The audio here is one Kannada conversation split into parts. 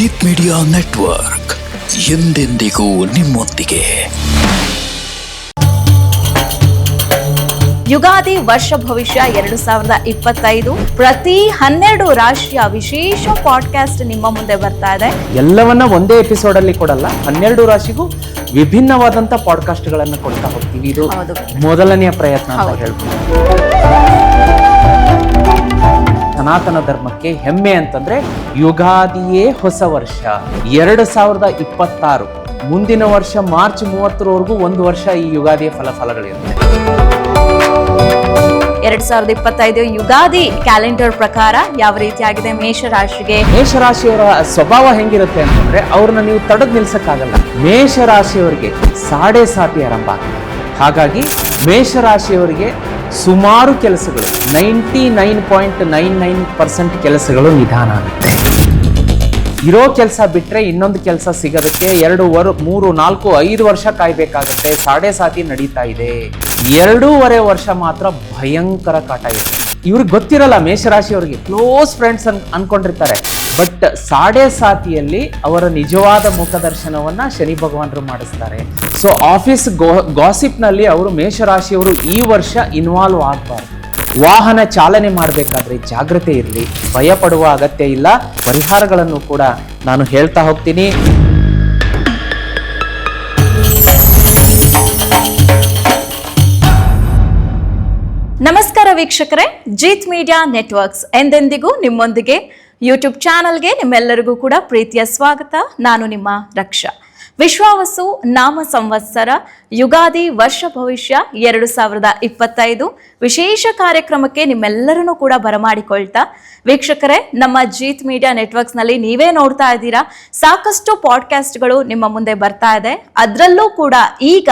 ಜೀತ್ ಮೀಡಿಯಾ ನೆಟ್ವರ್ಕ್ ಎಂದೆಂದಿಗೂ ನಿಮ್ಮೊಂದಿಗೆ. ಯುಗಾದಿ ವರ್ಷ ಭವಿಷ್ಯ ಎರಡು ಸಾವಿರದ ಇಪ್ಪತ್ತೈದು. ಪ್ರತಿ ಹನ್ನೆರಡು ರಾಶಿಯ ವಿಶೇಷ ಪಾಡ್ಕಾಸ್ಟ್ ನಿಮ್ಮ ಮುಂದೆ ಬರ್ತಾ ಇದೆ. ಎಲ್ಲವನ್ನ ಒಂದೇ ಎಪಿಸೋಡ್ ಅಲ್ಲಿ ಕೊಡಲ್ಲ ಹನ್ನೆರಡು ರಾಶಿಗೂ ವಿಭಿನ್ನವಾದಂತ ಪಾಡ್ಕಾಸ್ಟ್ ಗಳನ್ನ ಕೊಡ್ತಾ ಹೋಗ್ತೀವಿ. ಇದು. ಮೊದಲನೆಯ ಪ್ರಯತ್ನ ಅಂತ. ಹೇಳ್ಬೋದು. ಸನಾತನ ಧರ್ಮಕ್ಕೆ ಹೆಮ್ಮೆ ಅಂತಂದ್ರೆ ಯುಗಾದಿಯೇ ಹೊಸ ವರ್ಷ. ಎರಡು ಸಾವಿರದ ಇಪ್ಪತ್ತಾರು. ಮುಂದಿನ ವರ್ಷ ಮಾರ್ಚ್ ಮೂವತ್ತರವರೆಗೂ ಒಂದು ವರ್ಷ ಈ ಯುಗಾದಿಯ ಫಲಫಲಗಳಿರುತ್ತೆ. ಎರಡ್ ಸಾವಿರದ ಇಪ್ಪತ್ತೈದು ಯುಗಾದಿ ಕ್ಯಾಲೆಂಡರ್ ಪ್ರಕಾರ ಯಾವ ರೀತಿಯಾಗಿದೆ ಮೇಷರಾಶಿಗೆ? ಮೇಷರಾಶಿಯವರ ಸ್ವಭಾವ ಹೆಂಗಿರುತ್ತೆ ಅಂತಂದ್ರೆ ಅವ್ರನ್ನ ನೀವು ತಡೆದು ನಿಲ್ಸಕ್ಕಾಗಲ್ಲ. ಮೇಷರಾಶಿಯವರಿಗೆ ಸಾಡೆ ಸಾತಿ ಆರಂಭ ಆಗುತ್ತೆ ಹಾಗಾಗಿ ಮೇಷರಾಶಿಯವರಿಗೆ ಸುಮಾರು ಕೆಲಸಗಳು ninety nine point nine nine percent ಕೆಲಸಗಳು ನಿಧಾನ ಆಗುತ್ತೆ. ಇರೋ ಕೆಲಸ ಬಿಟ್ಟರೆ ಇನ್ನೊಂದು ಕೆಲಸ ಸಿಗೋದಕ್ಕೆ ಎರಡು ವರ್, ಮೂರು, ನಾಲ್ಕು, ಐದು ವರ್ಷ ಕಾಯಬೇಕಾಗತ್ತೆ. ಸಾಡೆ ಸಾತಿ ನಡೀತಾ ಇದೆ. ಎರಡೂವರೆ ವರ್ಷ ಮಾತ್ರ ಭಯಂಕರ ಕಾಟ ಇದೆ ಇವ್ರಿಗೆ ಗೊತ್ತಿರಲ್ಲ, ಮೇಷರಾಶಿಯವ್ರಿಗೆ ಕ್ಲೋಸ್ ಫ್ರೆಂಡ್ಸ್ ಅನ್, ಅನ್ಕೊಂಡಿರ್ತಾರೆ. ಬಟ್ ಸಾಡೆ ಸಾತಿಯಲ್ಲಿ ಅವರ ನಿಜವಾದ ಮುಖದರ್ಶನವನ್ನ ಶನಿ ಭಗವಾನರು ಮಾಡಿಸ್ತಾರೆ. ಸೊ ಆಫೀಸ್ ಗೋ ಗಾಸಿಪ್ನಲ್ಲಿ ಅವರು ಮೇಷರಾಶಿಯವರು ಈ ವರ್ಷ ಇನ್ವಾಲ್ವ್ ಆಗಬಾರ್ದು. ವಾಹನ ಚಾಲನೆ ಮಾಡಬೇಕಾದ್ರೆ ಜಾಗ್ರತೆ ಇರಲಿ. ಭಯ ಪಡುವ ಅಗತ್ಯ ಇಲ್ಲ. ಪರಿಹಾರಗಳನ್ನು ಕೂಡ ನಾನು ಹೇಳ್ತಾ ಹೋಗ್ತೀನಿ. ನಮಸ್ಕಾರ ವೀಕ್ಷಕರೇ. ಜೀತ್ ಮೀಡಿಯಾ ನೆಟ್ವರ್ಕ್ಸ್ ಎಂದೆಂದಿಗೂ ನಿಮ್ಮೊಂದಿಗೆ ಯೂಟ್ಯೂಬ್ ಚಾನಲ್ಗೆ ನಿಮ್ಮೆಲ್ಲರಿಗೂ ಕೂಡ ಪ್ರೀತಿಯ ಸ್ವಾಗತ. ನಾನು ನಿಮ್ಮ ರಕ್ಷಾ. ವಿಶ್ವಾವಸು ನಾಮ ಸಂವತ್ಸರ ಯುಗಾದಿ ವರ್ಷ ಭವಿಷ್ಯ ಎರಡು ಸಾವಿರದ ಇಪ್ಪತ್ತೈದು. ವಿಶೇಷ ಕಾರ್ಯಕ್ರಮಕ್ಕೆ ನಿಮ್ಮೆಲ್ಲರನ್ನೂ ಕೂಡ ಬರಮಾಡಿಕೊಳ್ತಾ ವೀಕ್ಷಕರೇ, ನಮ್ಮ ಜೀತ್ ಮೀಡಿಯಾ ನೆಟ್ವರ್ಕ್ಸ್ನಲ್ಲಿ ನೀವೇ ನೋಡ್ತಾ ಇದ್ದೀರಾ. ಸಾಕಷ್ಟು ಪಾಡ್ಕಾಸ್ಟ್ಗಳು ನಿಮ್ಮ ಮುಂದೆ ಬರ್ತಾ ಇದೆ. ಅದರಲ್ಲೂ ಕೂಡ ಈಗ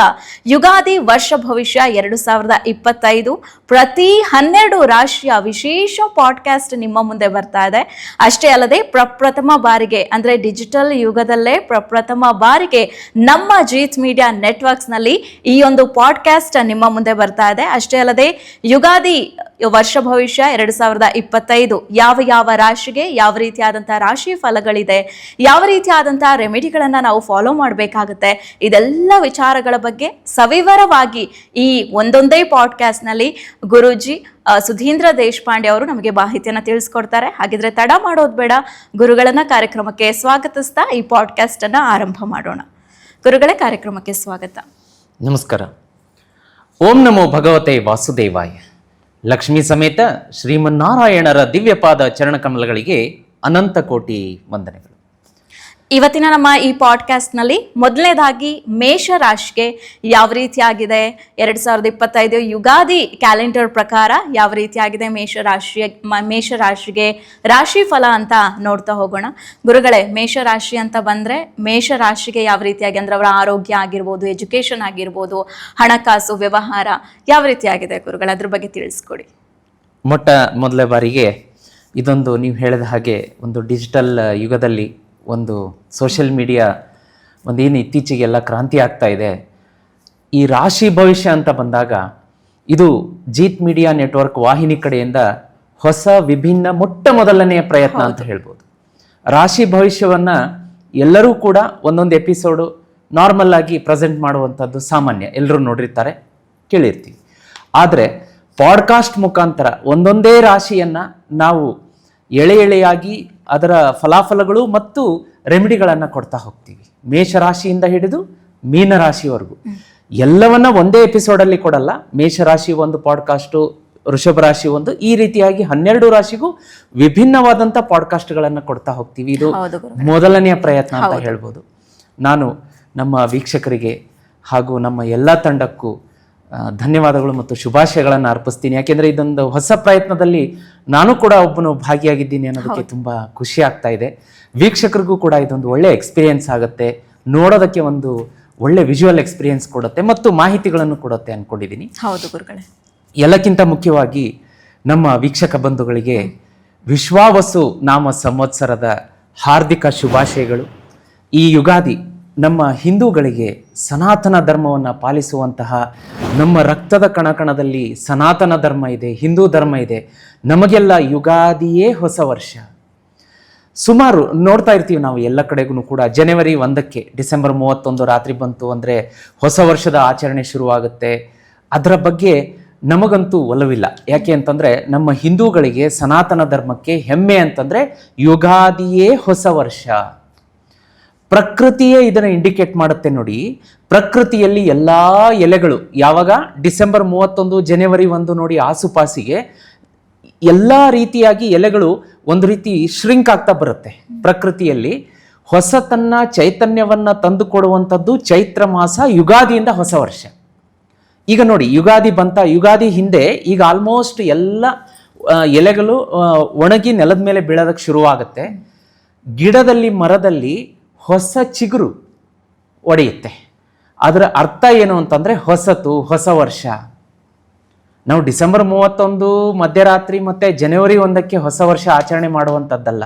ಯುಗಾದಿ ವರ್ಷ ಭವಿಷ್ಯ ಎರಡು ಸಾವಿರದ ಇಪ್ಪತ್ತೈದು. ಪ್ರತಿ ಹನ್ನೆರಡು ರಾಶಿಯ ವಿಶೇಷ ಪಾಡ್ಕಾಸ್ಟ್ ನಿಮ್ಮ ಮುಂದೆ ಬರ್ತಾ ಇದೆ. ಅಷ್ಟೇ ಅಲ್ಲದೆ ಪ್ರಪ್ರಥಮ ಬಾರಿಗೆ, ಅಂದ್ರೆ ಡಿಜಿಟಲ್ ಯುಗದಲ್ಲೇ ಪ್ರಪ್ರಥಮ ಬಾರಿಗೆ ನಮ್ಮ ಜೀತ್ ಮೀಡಿಯಾ ನೆಟ್ವರ್ಕ್ಸ್ನಲ್ಲಿ ಈ ಒಂದು ಪಾಡ್ಕಾಸ್ಟ್ ನಿಮ್ಮ ಮುಂದೆ ಬರ್ತಾ ಇದೆ. ಅಷ್ಟೇ ಅಲ್ಲದೆ ಯುಗಾದಿ ವರ್ಷ ಭವಿಷ್ಯ ಎರಡು ಸಾವಿರದ ಇಪ್ಪತ್ತೈದು ಯಾವ ಯಾವ ರಾಶಿಗೆ ಯಾವ ರೀತಿಯಾದಂತಹ ರಾಶಿ ಫಲಗಳಿದೆ ಯಾವ ರೀತಿಯಾದಂತಹ ರೆಮಿಡಿಗಳನ್ನ ನಾವು ಫಾಲೋ ಮಾಡಬೇಕಾಗುತ್ತೆ ಇದೆಲ್ಲ ವಿಚಾರಗಳ ಬಗ್ಗೆ ಸವಿವರವಾಗಿ ಈ ಒಂದೊಂದೇ ಪಾಡ್ಕಾಸ್ಟ್ನಲ್ಲಿ ಗುರೂಜಿ ಆ, ಸುಧೀಂದ್ರ ದೇಶಪಾಂಡೆ ಅವರು ನಮಗೆ ಮಾಹಿತಿಯನ್ನು ತಿಳಿಸ್ಕೊಡ್ತಾರೆ. ಹಾಗಿದ್ರೆ ತಡ ಮಾಡೋದು ಬೇಡ. ಗುರುಗಳನ್ನ ಕಾರ್ಯಕ್ರಮಕ್ಕೆ ಸ್ವಾಗತಿಸ್ತಾ ಈ ಪಾಡ್ಕಾಸ್ಟ್ ಅನ್ನ ಆರಂಭ ಮಾಡೋಣ. ಗುರುಗಳೇ ಕಾರ್ಯಕ್ರಮಕ್ಕೆ ಸ್ವಾಗತ. ನಮಸ್ಕಾರ. ಓಂ ನಮೋ ಭಗವತೆ ವಾಸುದೇವಾಯ. ಲಕ್ಷ್ಮೀ ಸಮೇತ ಶ್ರೀಮನ್ನಾರಾಯಣರ ದಿವ್ಯಪಾದ ಚರಣಕಮಲಗಳಿಗೆ ಅನಂತ ಕೋಟಿ ವಂದನೆಗಳು. ಇವತ್ತಿನ ನಮ್ಮ ಈ ಪಾಡ್ಕಾಸ್ಟ್ನಲ್ಲಿ ಮೊದಲನೇದಾಗಿ ಮೇಷ ರಾಶಿಗೆ ಯಾವ ರೀತಿಯಾಗಿದೆ? ಎರಡು ಸಾವಿರದ ಇಪ್ಪತ್ತೈದು ಯುಗಾದಿ ಕ್ಯಾಲೆಂಡರ್ ಪ್ರಕಾರ ಯಾವ ರೀತಿಯಾಗಿದೆ ಮೇಷ ರಾಶಿಯ ಮ- ಮೇಷ ರಾಶಿಗೆ ರಾಶಿ ಫಲ ಅಂತ ನೋಡ್ತಾ ಹೋಗೋಣ. ಗುರುಗಳೇ ಮೇಷ ರಾಶಿ ಅಂತ ಬಂದರೆ ಮೇಷ ರಾಶಿಗೆ ಯಾವ ರೀತಿಯಾಗಿ ಅಂದರೆ ಅವರ ಆರೋಗ್ಯ ಆಗಿರ್ಬೋದು ಎಜುಕೇಷನ್ ಆಗಿರ್ಬೋದು, ಹಣಕಾಸು, ವ್ಯವಹಾರ ಯಾವ ರೀತಿಯಾಗಿದೆ ಗುರುಗಳು? ಅದ್ರ ಬಗ್ಗೆ ತಿಳಿಸ್ಕೊಡಿ. ಮೊಟ್ಟ ಮೊದಲ ಬಾರಿಗೆ ಇದೊಂದು ನೀವು ಹೇಳಿದ ಹಾಗೆ ಒಂದು ಡಿಜಿಟಲ್ ಯುಗದಲ್ಲಿ ಒಂದು ಸೋಷಿಯಲ್ ಮೀಡಿಯಾ ಒಂದೇನು ಇತ್ತೀಚೆಗೆಲ್ಲ ಕ್ರಾಂತಿ ಆಗ್ತಾ ಇದೆ. ಈ ರಾಶಿ ಭವಿಷ್ಯ ಅಂತ ಬಂದಾಗ ಇದು ಜೀತ್ ಮೀಡಿಯಾ ನೆಟ್ವರ್ಕ್ ವಾಹಿನಿ ಕಡೆಯಿಂದ ಹೊಸ ವಿಭಿನ್ನ ಮೊಟ್ಟ ಮೊದಲನೆಯ ಪ್ರಯತ್ನ ಅಂತ ಹೇಳ್ಬೋದು. ರಾಶಿ ಭವಿಷ್ಯವನ್ನು ಎಲ್ಲರೂ ಕೂಡ ಒಂದೊಂದು ಎಪಿಸೋಡು ನಾರ್ಮಲ್ ಆಗಿ ಪ್ರೆಸೆಂಟ್ ಮಾಡುವಂಥದ್ದು ಸಾಮಾನ್ಯ. ಎಲ್ಲರೂ ನೋಡಿರ್ತಾರೆ ಕೇಳಿರ್ತೀವಿ. ಆದರೆ ಪಾಡ್ಕಾಸ್ಟ್ ಮುಖಾಂತರ ಒಂದೊಂದೇ ರಾಶಿಯನ್ನು ನಾವು ಎಳೆ ಎಳೆಯಾಗಿ ಅದರ ಫಲಾಫಲಗಳು ಮತ್ತು ರೆಮಿಡಿಗಳನ್ನು ಕೊಡ್ತಾ ಹೋಗ್ತೀವಿ. ಮೇಷರಾಶಿಯಿಂದ ಹಿಡಿದು ಮೀನರಾಶಿವರೆಗೂ. ಎಲ್ಲವನ್ನ ಒಂದೇ ಎಪಿಸೋಡಲ್ಲಿ ಕೊಡಲ್ಲ. ಮೇಷರಾಶಿ ಒಂದು ಪಾಡ್ಕಾಸ್ಟು ವೃಷಭ ರಾಶಿ ಒಂದು. ಈ ರೀತಿಯಾಗಿ ಹನ್ನೆರಡು ರಾಶಿಗೂ ವಿಭಿನ್ನವಾದಂಥ ಪಾಡ್ಕಾಸ್ಟ್ಗಳನ್ನು ಕೊಡ್ತಾ ಹೋಗ್ತೀವಿ. ಇದು ಮೊದಲನೆಯ ಪ್ರಯತ್ನ ಅಂತ ಹೇಳ್ಬೋದು. ನಾನು ನಮ್ಮ ವೀಕ್ಷಕರಿಗೆ ಹಾಗೂ ನಮ್ಮ ಎಲ್ಲ ತಂಡಕ್ಕೂ ಧನ್ಯವಾದಗಳು ಮತ್ತು ಶುಭಾಶಯಗಳನ್ನು ಅರ್ಪಿಸ್ತೀನಿ. ಯಾಕೆಂದರೆ ಇದೊಂದು ಹೊಸ ಪ್ರಯತ್ನದಲ್ಲಿ ನಾನು ಕೂಡ ಒಬ್ಬನು ಭಾಗಿಯಾಗಿದ್ದೀನಿ ಅನ್ನೋದಕ್ಕೆ ತುಂಬ ಖುಷಿ ಆಗ್ತಾ ಇದೆ. ವೀಕ್ಷಕರಿಗೂ ಕೂಡ ಇದೊಂದು ಒಳ್ಳೆಯ ಎಕ್ಸ್ಪೀರಿಯನ್ಸ್ ಆಗುತ್ತೆ. ನೋಡೋದಕ್ಕೆ ಒಂದು ಒಳ್ಳೆ ವಿಜುವಲ್ ಎಕ್ಸ್ಪೀರಿಯೆನ್ಸ್ ಕೊಡುತ್ತೆ ಮತ್ತು ಮಾಹಿತಿಗಳನ್ನು ಕೊಡುತ್ತೆ ಅನ್ಕೊಂಡಿದ್ದೀನಿ ಹೌದು ಗುರುಗಳೇ. ಎಲ್ಲಕ್ಕಿಂತ ಮುಖ್ಯವಾಗಿ ನಮ್ಮ ವೀಕ್ಷಕ ಬಂಧುಗಳಿಗೆ ವಿಶ್ವಾವಸು ನಾಮ ಸಂವತ್ಸರದ ಹಾರ್ದಿಕ ಶುಭಾಶಯಗಳು. ಈ ಯುಗಾದಿ ನಮ್ಮ ಹಿಂದೂಗಳಿಗೆ ಸನಾತನ ಧರ್ಮವನ್ನು ಪಾಲಿಸುವಂತಹ ನಮ್ಮ ರಕ್ತದ ಕಣಕಣದಲ್ಲಿ ಸನಾತನ ಧರ್ಮ ಇದೆ, ಹಿಂದೂ ಧರ್ಮ ಇದೆ, ನಮಗೆಲ್ಲ ಯುಗಾದಿಯೇ ಹೊಸ ವರ್ಷ. ಸುಮಾರು ನೋಡ್ತಾ ಇರ್ತೀವಿ ನಾವು ಎಲ್ಲ ಕಡೆಗೂ ಕೂಡ. ಜನವರಿ ಒಂದಕ್ಕೆ ಡಿಸೆಂಬರ್ ಮೂವತ್ತೊಂದು ರಾತ್ರಿ ಬಂತು ಅಂದರೆ ಹೊಸ ವರ್ಷದ ಆಚರಣೆ ಶುರುವಾಗುತ್ತೆ. ಅದರ ಬಗ್ಗೆ ನಮಗಂತೂ ಒಲವಿಲ್ಲ. ಯಾಕೆ ಅಂತಂದರೆ ನಮ್ಮ ಹಿಂದೂಗಳಿಗೆ ಸನಾತನ ಧರ್ಮಕ್ಕೆ ಹೆಮ್ಮೆ ಅಂತಂದರೆ ಯುಗಾದಿಯೇ ಹೊಸ ವರ್ಷ. ಪ್ರಕೃತಿಯೇ ಇದನ್ನು ಇಂಡಿಕೇಟ್ ಮಾಡುತ್ತೆ ನೋಡಿ. ಪ್ರಕೃತಿಯಲ್ಲಿ ಎಲ್ಲ ಎಲೆಗಳು, ಯಾವಾಗ? ಡಿಸೆಂಬರ್ ಮೂವತ್ತೊಂದು, ಜನವರಿ ಒಂದು ನೋಡಿ ಆಸುಪಾಸಿಗೆ ಎಲ್ಲ ರೀತಿಯಾಗಿ ಎಲೆಗಳು ಒಂದು ರೀತಿ ಶ್ರಿಂಕ್ ಆಗ್ತಾ ಬರುತ್ತೆ ಪ್ರಕೃತಿಯಲ್ಲಿ. ಹೊಸತನ್ನ, ಚೈತನ್ಯವನ್ನ ತಂದು ಕೊಡುವಂಥದ್ದು ಚೈತ್ರ ಮಾಸ ಯುಗಾದಿಯಿಂದ ಹೊಸ ವರ್ಷ. ಈಗ ನೋಡಿ, ಯುಗಾದಿ ಬಂತ, ಯುಗಾದಿ ಹಿಂದೆ ಈಗ ಆಲ್ಮೋಸ್ಟ್ ಎಲ್ಲ ಎಲೆಗಳು ಒಣಗಿ ನೆಲದ ಮೇಲೆ ಬೀಳೋದಕ್ಕೆ ಶುರುವಾಗುತ್ತೆ. ಗಿಡದಲ್ಲಿ, ಮರದಲ್ಲಿ ಹೊಸ ಚಿಗುರು ಒಡೆಯುತ್ತೆ. ಅದರ ಅರ್ಥ ಏನು ಅಂತಂದರೆ ಹೊಸತು, ಹೊಸ ವರ್ಷ. ನಾವು ಡಿಸೆಂಬರ್ ಮೂವತ್ತೊಂದು, ಮಧ್ಯರಾತ್ರಿ ಮತ್ತು ಜನವರಿ ಒಂದಕ್ಕೆ ಹೊಸ ವರ್ಷ ಆಚರಣೆ ಮಾಡುವಂಥದ್ದಲ್ಲ.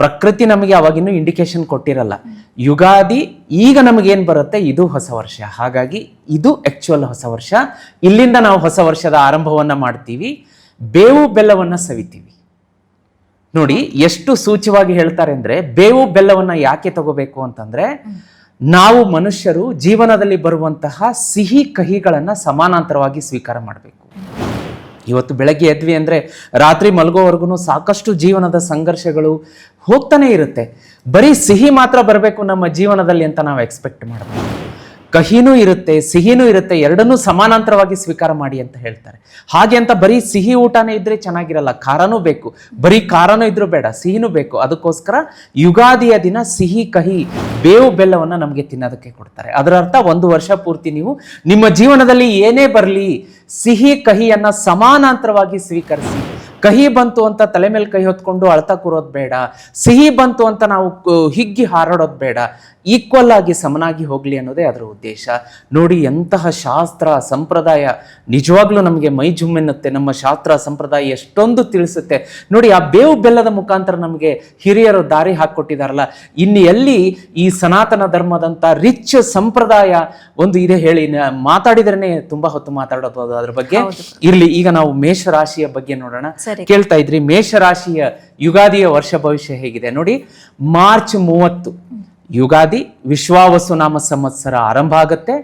ಪ್ರಕೃತಿ ನಮಗೆ ಅವಾಗಿನ್ನೂ ಇಂಡಿಕೇಶನ್ ಕೊಟ್ಟಿರಲ್ಲ. ಯುಗಾದಿ, ಈಗ ನಮಗೇನು ಬರುತ್ತೆ? ಇದು ಹೊಸ ವರ್ಷ. ಹಾಗಾಗಿ ಇದು ಆ್ಯಕ್ಚುಯಲ್ ಹೊಸ ವರ್ಷ. ಇಲ್ಲಿಂದ ನಾವು ಹೊಸ ವರ್ಷದ ಆರಂಭವನ್ನು ಮಾಡ್ತೀವಿ. ಬೇವು ಬೆಲ್ಲವನ್ನು ಸವಿತೀವಿ. ನೋಡಿ, ಎಷ್ಟು ಸೂಚ್ಯವಾಗಿ ಹೇಳ್ತಾರೆ ಅಂದ್ರೆ ಬೇವು ಬೆಲ್ಲವನ್ನ ಯಾಕೆ ತಗೋಬೇಕು ಅಂತಂದ್ರೆ ನಾವು ಮನುಷ್ಯರು ಜೀವನದಲ್ಲಿ ಬರುವಂತಹ ಸಿಹಿ ಕಹಿಗಳನ್ನ ಸಮಾನಾಂತರವಾಗಿ ಸ್ವೀಕಾರ ಮಾಡಬೇಕು. ಇವತ್ತು ಬೆಳಗ್ಗೆ ಎದ್ವಿ ಅಂದ್ರೆ ರಾತ್ರಿ ಮಲಗೋವರೆಗೂ ಸಾಕಷ್ಟು ಜೀವನದ ಸಂಘರ್ಷಗಳು ಹೋಗ್ತಾನೆ ಇರುತ್ತೆ. ಬರೀ ಸಿಹಿ ಮಾತ್ರ ಬರಬೇಕು ನಮ್ಮ ಜೀವನದಲ್ಲಿ ಅಂತ ನಾವು ಎಕ್ಸ್ಪೆಕ್ಟ್ ಮಾಡಬೇಕು ಕಹಿನೂ ಇರುತ್ತೆ, ಸಿಹಿನೂ ಇರುತ್ತೆ, ಎರಡನ್ನೂ ಸಮಾನಾಂತರವಾಗಿ ಸ್ವೀಕಾರ ಮಾಡಿ ಅಂತ ಹೇಳ್ತಾರೆ. ಹಾಗೆ ಅಂತ ಬರೀ ಸಿಹಿ ಊಟನೇ ಇದ್ರೆ ಚೆನ್ನಾಗಿರಲ್ಲ, ಖಾರನೂ ಬೇಕು. ಬರೀ ಖಾರನೂ ಇದ್ರೂ ಬೇಡ, ಸಿಹಿನೂ ಬೇಕು. ಅದಕ್ಕೋಸ್ಕರ ಯುಗಾದಿಯ ದಿನ ಸಿಹಿ, ಕಹಿ, ಬೇವು, ಬೆಲ್ಲವನ್ನು ನಮಗೆ ತಿನ್ನೋದಕ್ಕೆ ಕೊಡ್ತಾರೆ. ಅದರ ಅರ್ಥ ಒಂದು ವರ್ಷ ಪೂರ್ತಿ ನೀವು ನಿಮ್ಮ ಜೀವನದಲ್ಲಿ ಏನೇ ಬರಲಿ, ಸಿಹಿ, ಕಹಿಯನ್ನು ಸಮಾನಾಂತರವಾಗಿ ಸ್ವೀಕರಿಸಿ. ಕಹಿ ಬಂತು ಅಂತ ತಲೆ ಮೇಲೆ ಕೈ ಹೊತ್ಕೊಂಡು ಅಳ್ತಾ ಕೂರೋದು ಬೇಡ. ಸಿಹಿ ಬಂತು ಅಂತ ನಾವು ಹಿಗ್ಗಿ ಹಾರಾಡೋದು ಬೇಡ. ಈಕ್ವಲ್ ಆಗಿ ಸಮನಾಗಿ ಹೋಗಲಿ ಅನ್ನೋದೇ ಅದರ ಉದ್ದೇಶ. ನೋಡಿ ಎಂತಹ ಶಾಸ್ತ್ರ ಸಂಪ್ರದಾಯ ನಿಜವಾಗ್ಲೂ ನಮಗೆ ಮೈ ಜುಮ್ಮೆನ್ನುತ್ತೆ. ನಮ್ಮ ಶಾಸ್ತ್ರ ಸಂಪ್ರದಾಯ ಎಷ್ಟೊಂದು ತಿಳಿಸುತ್ತೆ. ನೋಡಿ ಆ ಬೇವು ಬೆಲ್ಲದ ಮುಖಾಂತರ ನಮಗೆ ಹಿರಿಯರು ದಾರಿ ಹಾಕ್ಕೊಟ್ಟಿದಾರಲ್ಲ. ಇನ್ನು ಎಲ್ಲಿ ಈ ಸನಾತನ ಧರ್ಮದಂತ ರಿಚ್ ಸಂಪ್ರದಾಯ ಒಂದು ಇದೆ ಹೇಳಿ ಮಾತಾಡಿದ್ರೇ ಮಾತಾಡಿದ್ರೇನೆ ತುಂಬಾ ಹೊತ್ತು ಮಾತಾಡೋದು ಅದ್ರ ಬಗ್ಗೆ. ಇರ್ಲಿ ಈಗ ನಾವು ಮೇಷ ರಾಶಿಯ ಬಗ್ಗೆ ನೋಡೋಣ. ಕೇಳ್ತಾ ಇದ್ರಿ ಮೇಷ ರಾಶಿಯ ಯುಗಾದಿಯ ವರ್ಷ ಭವಿಷ್ಯ ಹೇಗಿದೆ ನೋಡಿ, ಮಾರ್ಚ್ ಮೂವತ್ತು, ಯುಗಾದಿ ವಿಶ್ವಾವಸು ನಾಮ ಸಂವತ್ಸರ ಆರಂಭ ಆಗುತ್ತೆ.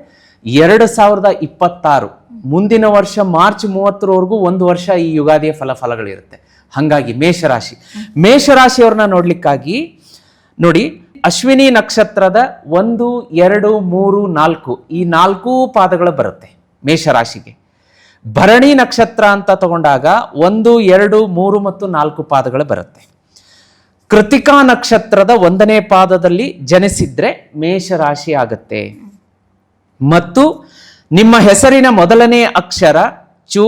ಎರಡು ಸಾವಿರದ ಇಪ್ಪತ್ತಾರು, ಮುಂದಿನ ವರ್ಷ ಮಾರ್ಚ್ ಮೂವತ್ತರವರೆಗೂ ಒಂದು ವರ್ಷ ಈ ಯುಗಾದಿಯ ಫಲಫಲಗಳಿರುತ್ತೆ. ಹಾಗಾಗಿ ಮೇಷರಾಶಿ. ಮೇಷರಾಶಿಯವ್ರನ್ನ ನೋಡ್ಲಿಕ್ಕಾಗಿ, ನೋಡಿ, ಅಶ್ವಿನಿ ನಕ್ಷತ್ರದ ಒಂದು, ಎರಡು, ಮೂರು, ನಾಲ್ಕು, ಈ ನಾಲ್ಕು ಪಾದಗಳು ಬರುತ್ತೆ ಮೇಷರಾಶಿಗೆ. ಭರಣಿ ನಕ್ಷತ್ರ ಅಂತ ತಗೊಂಡಾಗ ಒಂದು, ಎರಡು, ಮೂರು ಮತ್ತು ನಾಲ್ಕು ಪಾದಗಳು ಬರುತ್ತೆ. ಕೃತಿಕಾ ನಕ್ಷತ್ರದ ಒಂದನೇ ಪಾದದಲ್ಲಿ ಜನಿಸಿದ್ರೆ ಮೇಷರಾಶಿ ಆಗತ್ತೆ. ಮತ್ತು ನಿಮ್ಮ ಹೆಸರಿನ ಮೊದಲನೇ ಅಕ್ಷರ ಚು,